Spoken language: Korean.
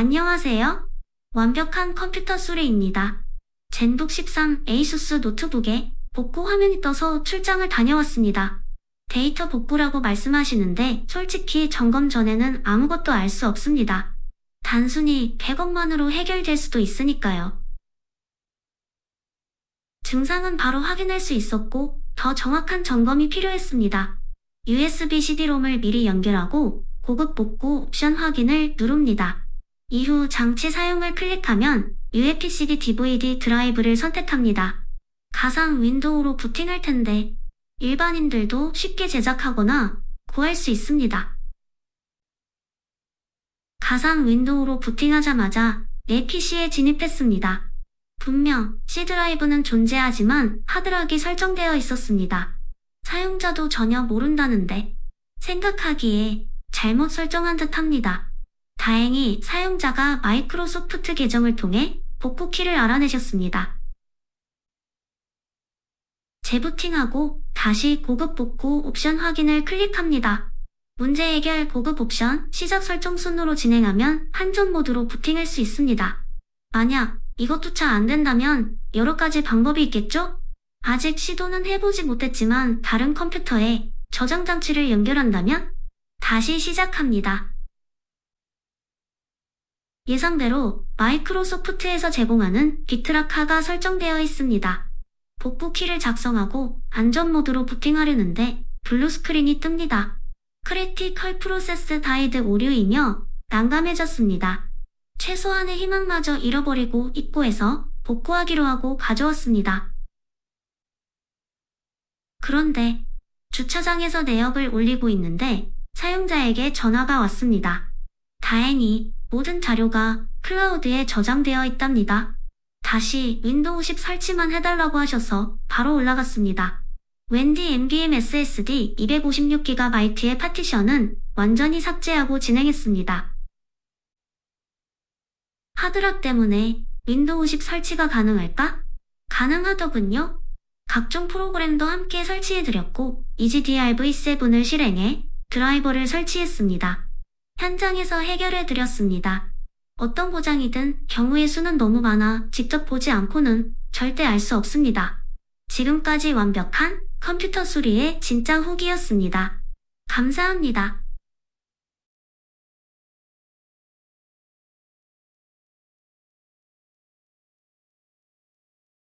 안녕하세요. 완벽한 컴퓨터 수리입니다. 젠북 13 에이수스 노트북에 복구 화면이 떠서 출장을 다녀왔습니다. 데이터 복구라고 말씀하시는데 솔직히 점검 전에는 아무것도 알 수 없습니다. 단순히 100억만으로 해결될 수도 있으니까요. 증상은 바로 확인할 수 있었고 더 정확한 점검이 필요했습니다. USB CD-롬을 미리 연결하고 고급 복구 옵션 확인을 누릅니다. 이후 장치 사용을 클릭하면 USB CD DVD 드라이브를 선택합니다. 가상 윈도우로 부팅할 텐데 일반인들도 쉽게 제작하거나 구할 수 있습니다. 가상 윈도우로 부팅하자마자 내 PC에 진입했습니다. 분명 C 드라이브는 존재하지만 하드락이 설정되어 있었습니다. 사용자도 전혀 모른다는데 생각하기에 잘못 설정한 듯 합니다. 다행히 사용자가 마이크로소프트 계정을 통해 복구 키를 알아내셨습니다. 재부팅하고 다시 고급 복구 옵션 확인을 클릭합니다. 문제 해결 고급 옵션 시작 설정 순으로 진행하면 한전 모드로 부팅할 수 있습니다. 만약 이것조차 안 된다면 여러 가지 방법이 있겠죠? 아직 시도는 해보지 못했지만 다른 컴퓨터에 저장 장치를 연결한다면 다시 시작합니다. 예상대로 마이크로소프트에서 제공하는 비트라카가 설정되어 있습니다. 복구 키를 작성하고 안전 모드로 부팅하려는데 블루 스크린이 뜹니다. 크리티컬 프로세스 다이드 오류이며 난감해졌습니다. 최소한의 희망마저 잃어버리고 입고해서 복구하기로 하고 가져왔습니다. 그런데 주차장에서 내역을 올리고 있는데 사용자에게 전화가 왔습니다. 다행히 모든 자료가 클라우드에 저장되어 있답니다. 다시 윈도우 10 설치만 해달라고 하셔서 바로 올라갔습니다. 웬디 NVMe SSD 256GB의 파티션은 완전히 삭제하고 진행했습니다. 하드락 때문에 윈도우 10 설치가 가능할까? 가능하더군요. 각종 프로그램도 함께 설치해드렸고 EGDRv7을 실행해 드라이버를 설치했습니다. 현장에서 해결해 드렸습니다. 어떤 고장이든 경우의 수는 너무 많아 직접 보지 않고는 절대 알 수 없습니다. 지금까지 완벽한 컴퓨터 수리의 진짜 후기였습니다. 감사합니다.